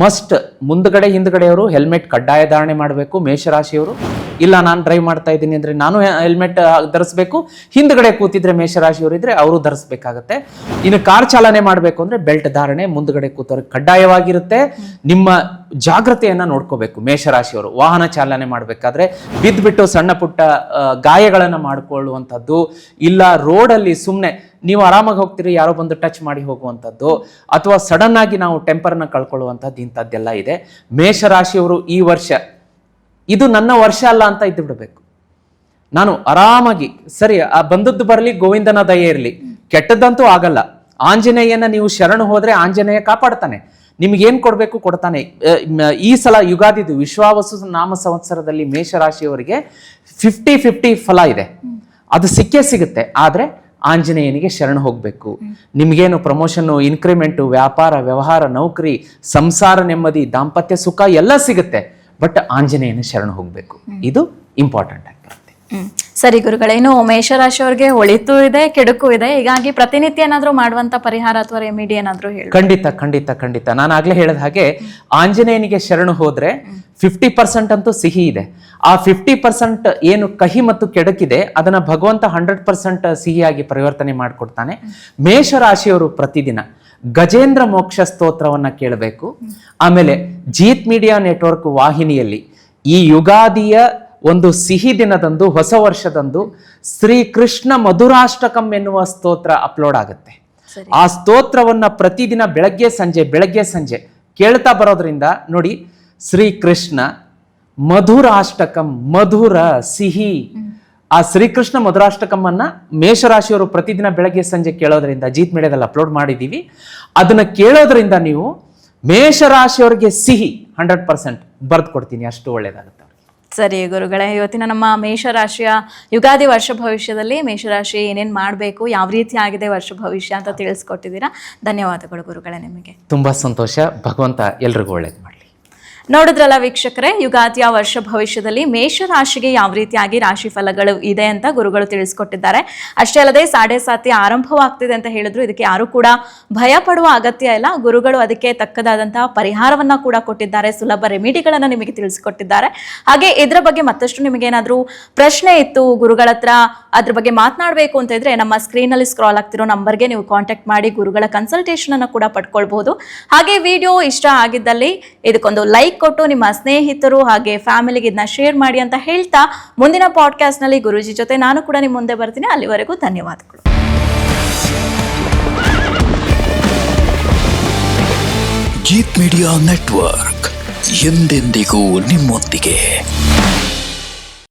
ಮಸ್ಟ್ ಮುಂದ್ಗಡೆ, ಹಿಂದ್ಗಡೆಯವರು ಹೆಲ್ಮೆಟ್ ಕಡ್ಡಾಯ ಧಾರಣೆ ಮಾಡಬೇಕು, ಮೇಷರಾಶಿಯವರು. ಇಲ್ಲ, ನಾನು ಡ್ರೈವ್ ಮಾಡ್ತಾ ಇದ್ದೀನಿ ಅಂದರೆ ನಾನು ಹೆಲ್ಮೆಟ್ ಧರಿಸ್ಬೇಕು. ಹಿಂದ್ಗಡೆ ಕೂತಿದ್ರೆ ಮೇಷರಾಶಿಯವರು ಇದ್ರೆ ಅವರು ಧರಿಸ್ಬೇಕಾಗತ್ತೆ. ಇನ್ನು ಕಾರ್ ಚಾಲನೆ ಮಾಡಬೇಕು ಅಂದರೆ ಬೆಲ್ಟ್ ಧಾರಣೆ ಮುಂದ್ಗಡೆ ಕೂತವ್ರಿಗೆ ಕಡ್ಡಾಯವಾಗಿರುತ್ತೆ. ನಿಮ್ಮ ಜಾಗ್ರತೆಯನ್ನು ನೋಡ್ಕೋಬೇಕು ಮೇಷರಾಶಿಯವರು. ವಾಹನ ಚಾಲನೆ ಮಾಡಬೇಕಾದ್ರೆ ಬಿದ್ದುಬಿಟ್ಟು ಸಣ್ಣ ಪುಟ್ಟ ಗಾಯಗಳನ್ನು ಮಾಡ್ಕೊಳ್ಳುವಂಥದ್ದು. ಇಲ್ಲ ರೋಡಲ್ಲಿ ಸುಮ್ಮನೆ ನೀವು ಆರಾಮಾಗಿ ಹೋಗ್ತೀರಿ, ಯಾರೋ ಬಂದು ಟಚ್ ಮಾಡಿ ಹೋಗುವಂಥದ್ದು. ಅಥವಾ ಸಡನ್ ಆಗಿ ನಾವು ಟೆಂಪರ್ನ ಕಳ್ಕೊಳ್ಳುವಂಥದ್ದು ಇಂಥದ್ದೆಲ್ಲ ಇದೆ. ಮೇಷರಾಶಿಯವರು ಈ ವರ್ಷ, ಇದು ನನ್ನ ವರ್ಷ ಅಲ್ಲ ಅಂತ ಇದ್ದು ಬಿಡಬೇಕು. ನಾನು ಆರಾಮಾಗಿ, ಸರಿ, ಆ ಬಂದದ್ದು ಬರಲಿ, ಗೋವಿಂದನ ದಯೆ ಇರಲಿ. ಕೆಟ್ಟದ್ದಂತೂ ಆಗಲ್ಲ. ಆಂಜನೇಯನ ನೀವು ಶರಣು ಹೋದರೆ ಆಂಜನೇಯ ಕಾಪಾಡ್ತಾನೆ. ನಿಮ್ಗೇನು ಕೊಡಬೇಕು ಕೊಡ್ತಾನೆ. ಈ ಸಲ ಯುಗಾದಿದು ವಿಶ್ವಾವಸು ನಾಮ ಸಂವತ್ಸರದಲ್ಲಿ ಮೇಷರಾಶಿಯವರಿಗೆ ಫಿಫ್ಟಿ ಫಿಫ್ಟಿ ಫಲ ಇದೆ. ಅದು ಸಿಕ್ಕೇ ಸಿಗುತ್ತೆ. ಆದ್ರೆ ಆಂಜನೇಯನಿಗೆ ಶರಣ ಹೋಗಬೇಕು. ನಿಮಗೇನು ಪ್ರಮೋಷನ್ನು ಇನ್ಕ್ರಿಮೆಂಟು ವ್ಯಾಪಾರ ವ್ಯವಹಾರ ನೌಕರಿ ಸಂಸಾರ ನೆಮ್ಮದಿ ದಾಂಪತ್ಯ ಸುಖ ಎಲ್ಲ ಸಿಗುತ್ತೆ. ಬಟ್ ಆಂಜನೇಯನ ಶರಣ ಹೋಗಬೇಕು. ಇದು ಇಂಪಾರ್ಟೆಂಟ್ ಹ್ಮ್. ಸರಿ ಗುರುಗಳೇ, ಇನ್ನು ಮೇಷರಾಶಿಯವ್ರಿಗೆ ಒಳಿತು ಇದೆ, ಕೆಡುಕು ಇದೆ. ಹೀಗಾಗಿ ಪ್ರತಿನಿತ್ಯ ಏನಾದರೂ ಮಾಡುವಂತ ಪರಿಹಾರ ಅಥವಾ ರೆಮಿಡಿ ಏನಾದರೂ ಹೇಳಿ ಖಂಡಿತ ಖಂಡಿತ ಖಂಡಿತ. ನಾನು ಆಗ್ಲೇ ಹೇಳಿದ ಹಾಗೆ ಆಂಜನೇಯನಿಗೆ ಶರಣು ಹೋದ್ರೆ ಫಿಫ್ಟಿ ಪರ್ಸೆಂಟ್ ಅಂತೂ ಸಿಹಿ ಇದೆ. ಆ ಫಿಫ್ಟಿ ಪರ್ಸೆಂಟ್ ಏನು ಕಹಿ ಮತ್ತು ಕೆಡಕಿದೆ, ಅದನ್ನ ಭಗವಂತ ಹಂಡ್ರೆಡ್ ಪರ್ಸೆಂಟ್ ಸಿಹಿಯಾಗಿ ಪರಿವರ್ತನೆ ಮಾಡಿಕೊಡ್ತಾನೆ. ಮೇಷರಾಶಿಯವರು ಪ್ರತಿದಿನ ಗಜೇಂದ್ರ ಮೋಕ್ಷ ಸ್ತೋತ್ರವನ್ನ ಕೇಳಬೇಕು. ಆಮೇಲೆ ಜೀತ್ ಮೀಡಿಯಾ ನೆಟ್ವರ್ಕ್ ವಾಹಿನಿಯಲ್ಲಿ ಈ ಯುಗಾದಿಯ ಒಂದು ಸಿಹಿ ದಿನದಂದು ಹೊಸ ವರ್ಷದಂದು ಶ್ರೀ ಕೃಷ್ಣ ಮಧುರಾಷ್ಟಕಂ ಎನ್ನುವ ಸ್ತೋತ್ರ ಅಪ್ಲೋಡ್ ಆಗುತ್ತೆ. ಆ ಸ್ತೋತ್ರವನ್ನ ಪ್ರತಿದಿನ ಬೆಳಗ್ಗೆ ಸಂಜೆ ಬೆಳಗ್ಗೆ ಸಂಜೆ ಕೇಳ್ತಾ ಬರೋದ್ರಿಂದ ನೋಡಿ ಶ್ರೀ ಕೃಷ್ಣ ಮಧುರಾಷ್ಟಕಂ ಮಧುರ ಸಿಹಿ. ಆ ಶ್ರೀಕೃಷ್ಣ ಮಧುರಾಷ್ಟಕಂ ಅನ್ನ ಮೇಷರಾಶಿಯವರು ಪ್ರತಿದಿನ ಬೆಳಗ್ಗೆ ಸಂಜೆ ಕೇಳೋದ್ರಿಂದ ಜೀತ್ ಮೀಡಿಯಾದಲ್ಲಿ ಅಪ್ಲೋಡ್ ಮಾಡಿದೀವಿ ಅದನ್ನ ಕೇಳೋದ್ರಿಂದ ನೀವು ಮೇಷರಾಶಿಯವರಿಗೆ ಸಿಹಿ ಹಂಡ್ರೆಡ್ ಪರ್ಸೆಂಟ್ ಬರ್ದು ಕೊಡ್ತೀನಿ ಅಷ್ಟು ಒಳ್ಳೇದಾಗುತ್ತೆ. ಸರಿ ಗುರುಗಳೇ, ಇವತ್ತಿನ ನಮ್ಮ ಮೇಷರಾಶಿಯ ಯುಗಾದಿ ವರ್ಷ ಭವಿಷ್ಯದಲ್ಲಿ ಮೇಷರಾಶಿ ಏನೇನು ಮಾಡಬೇಕು, ಯಾವ ರೀತಿ ಆಗಿದೆ ವರ್ಷ ಭವಿಷ್ಯ ಅಂತ ತಿಳಿಸ್ಕೊಟ್ಟಿದ್ದೀರಾ. ಧನ್ಯವಾದಗಳು ಗುರುಗಳೇ ನಿಮಗೆ. ತುಂಬ ಸಂತೋಷ. ಭಗವಂತ ಎಲ್ರಿಗೂ ಒಳ್ಳೇದು ನೋಡಿದ್ರಲ್ಲ ವೀಕ್ಷಕರೇ, ಯುಗಾದಿಯ ವರ್ಷ ಭವಿಷ್ಯದಲ್ಲಿ ಮೇಷ ರಾಶಿಗೆ ಯಾವ ರೀತಿಯಾಗಿ ರಾಶಿ ಫಲಗಳು ಇದೆ ಅಂತ ಗುರುಗಳು ತಿಳಿಸ್ಕೊಟ್ಟಿದ್ದಾರೆ. ಅಷ್ಟೇ ಅಲ್ಲದೆ ಸಾಡೆ ಸಾತಿ ಆರಂಭವಾಗ್ತಿದೆ ಅಂತ ಹೇಳಿದ್ರು, ಇದಕ್ಕೆ ಯಾರು ಕೂಡ ಭಯ ಪಡುವ ಅಗತ್ಯ ಇಲ್ಲ. ಗುರುಗಳು ಅದಕ್ಕೆ ತಕ್ಕದಾದಂತಹ ಪರಿಹಾರವನ್ನ ಕೂಡ ಕೊಟ್ಟಿದ್ದಾರೆ, ಸುಲಭ ರೆಮಿಡಿಗಳನ್ನ ನಿಮಗೆ ತಿಳಿಸಿಕೊಟ್ಟಿದ್ದಾರೆ. ಹಾಗೆ ಇದರ ಬಗ್ಗೆ ಮತ್ತಷ್ಟು ನಿಮಗೇನಾದ್ರೂ ಪ್ರಶ್ನೆ ಇತ್ತು ಗುರುಗಳ ಹತ್ರ, ಅದ್ರ ಬಗ್ಗೆ ಮಾತನಾಡಬೇಕು ಅಂತ ಇದ್ರೆ ನಮ್ಮ ಸ್ಕ್ರೀನ್ ಅಲ್ಲಿ ಸ್ಕ್ರಾಲ್ ಆಗ್ತಿರೋ ನಂಬರ್ಗೆ ನೀವು ಕಾಂಟ್ಯಾಕ್ಟ್ ಮಾಡಿ ಗುರುಗಳ ಕನ್ಸಲ್ಟೇಷನ್ ಅನ್ನು ಕೂಡ ಪಡ್ಕೊಳ್ಬಹುದು ಹಾಗೆ ವಿಡಿಯೋ ಇಷ್ಟ ಆಗಿದ್ದಲ್ಲಿ ಇದಕ್ಕೊಂದು ಲೈಕ್ ಕೊಟ್ಟು ನಿಮ್ಮ ಸ್ನೇಹಿತರು ಹಾಗೆ ಫ್ಯಾಮಿಲಿಗೆ ಇದನ್ನ ಶೇರ್ ಮಾಡಿ ಅಂತ ಹೇಳ್ತಾ ಮುಂದಿನ ಪಾಡ್ಕಾಸ್ಟ್ನಲ್ಲಿ ಗುರುಜಿ ಜೊತೆ ನಾನು ಕೂಡ ನಿಮ್ಮ ಮುಂದೆ ಬರ್ತೀನಿ. ಅಲ್ಲಿವರೆಗೂ ಧನ್ಯವಾದಗಳು. ಗೀತ್ ಮೀಡಿಯಾ ನೆಟ್ವರ್ಕ್ ಎಂದೆಂದಿಗೂ ನಿಮ್ಮೊಂದಿಗೆ.